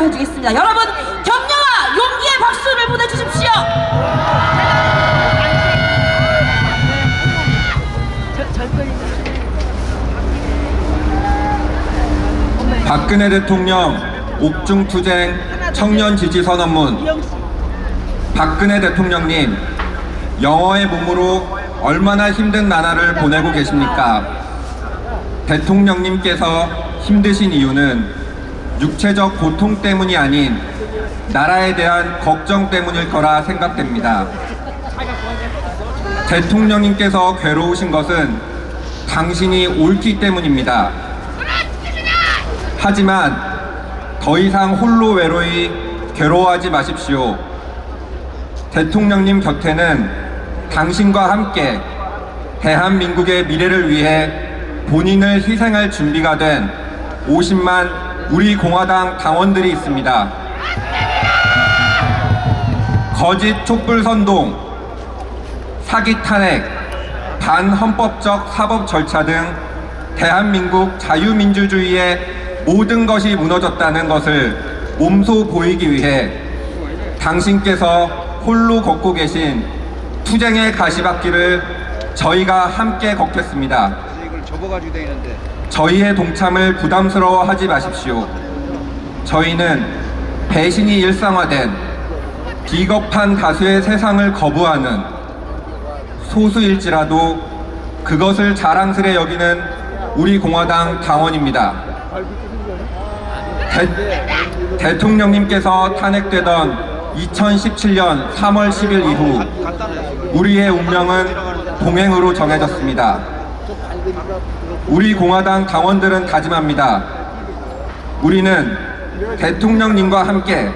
해 주겠습니다. 여러분 격려와 용기의 박수를 보내주십시오. 박근혜 대통령 옥중투쟁 청년 지지 선언문 박근혜 대통령님 영어의 몸으로 얼마나 힘든 나날을 보내고 계십니까? 대통령님께서 힘드신 이유는 육체적 고통 때문이 아닌 나라에 대한 걱정 때문일 거라 생각됩니다. 대통령님께서 괴로우신 것은 당신이 옳기 때문입니다. 하지만 더 이상 홀로 외로이 괴로워하지 마십시오. 대통령님 곁에는 당신과 함께 대한민국의 미래를 위해 본인을 희생할 준비가 된 50만 우리 공화당 당원들이 있습니다. 거짓 촛불 선동, 사기 탄핵, 반헌법적 사법 절차 등 대한민국 자유민주주의의 모든 것이 무너졌다는 것을 몸소 보이기 위해 당신께서 홀로 걷고 계신 투쟁의 가시밭길을 저희가 함께 걷겠습니다. 이걸 접어가지고 다니는데 저희의 동참을 부담스러워 하지 마십시오. 저희는 배신이 일상화된 비겁한 다수의 세상을 거부하는 소수일지라도 그것을 자랑스레 여기는 우리 공화당 당원입니다. 대, 대통령님께서 탄핵되던 2017년 3월 10일 이후 우리의 운명은 동행으로 정해졌습니다. 우리 공화당 당원들은 다짐합니다. 우리는 대통령님과 함께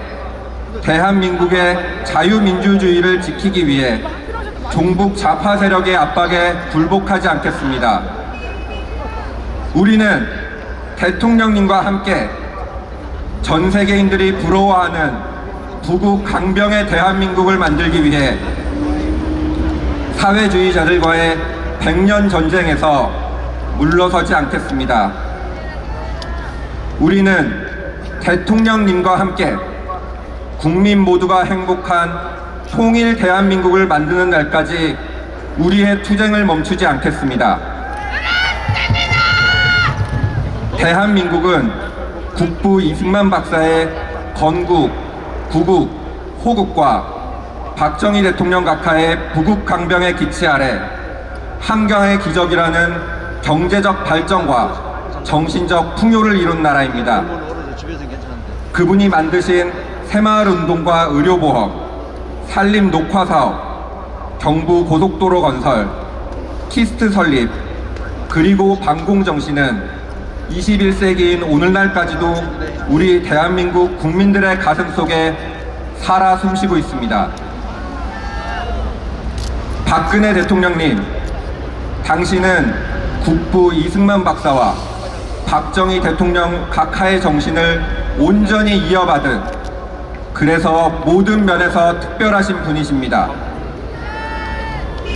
대한민국의 자유민주주의를 지키기 위해 종북 좌파 세력의 압박에 굴복하지 않겠습니다. 우리는 대통령님과 함께 전 세계인들이 부러워하는 부국 강병의 대한민국을 만들기 위해 사회주의자들과의 백년 전쟁에서 물러서지 않겠습니다. 우리는 대통령님과 함께 국민 모두가 행복한 통일 대한민국을 만드는 날까지 우리의 투쟁을 멈추지 않겠습니다. 대한민국은 국부 이승만 박사의 건국, 구국, 호국과 박정희 대통령 각하의 부국 강병의 기치 아래 한강의 기적이라는 경제적 발전과 정신적 풍요를 이룬 나라입니다. 그분이 만드신 새마을 운동과 의료보험, 산림 녹화 사업, 경부 고속도로 건설, 키스트 설립, 그리고 방공 정신은 21세기인 오늘날까지도 우리 대한민국 국민들의 가슴 속에 살아 숨쉬고 있습니다. 박근혜 대통령님, 당신은 국부 이승만 박사와 박정희 대통령 각하의 정신을 온전히 이어받은 그래서 모든 면에서 특별하신 분이십니다.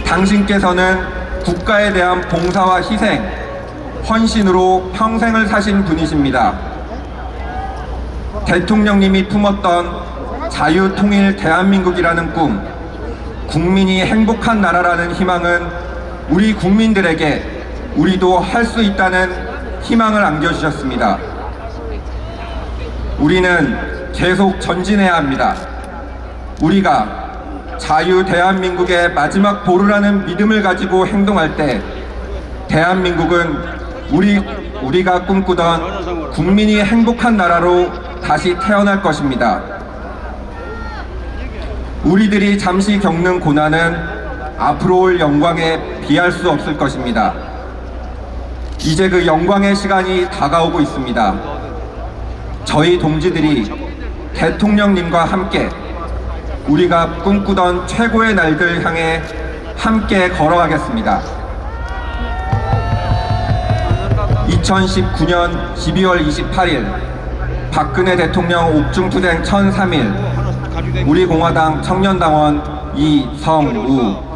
당신께서는 국가에 대한 봉사와 희생, 헌신으로 평생을 사신 분이십니다. 대통령님이 품었던 자유통일 대한민국이라는 꿈, 국민이 행복한 나라라는 희망은 우리 국민들에게 우리도 할 수 있다는 희망을 안겨주셨습니다. 우리는 계속 전진해야 합니다. 우리가 자유 대한민국의 마지막 보루라는 믿음을 가지고 행동할 때 대한민국은 우리 우리가 꿈꾸던 국민이 행복한 나라로 다시 태어날 것입니다. 우리들이 잠시 겪는 고난은 앞으로 올 영광에 비할 수 없을 것입니다. 이제 그 영광의 시간이 다가오고 있습니다. 저희 동지들이 대통령님과 함께 우리가 꿈꾸던 최고의 날들 향해 함께 걸어가겠습니다. 2019년 12월 28일 박근혜 대통령 옥중투쟁 1003일 가지고 다니는 우리 공화당 청년당원 이성우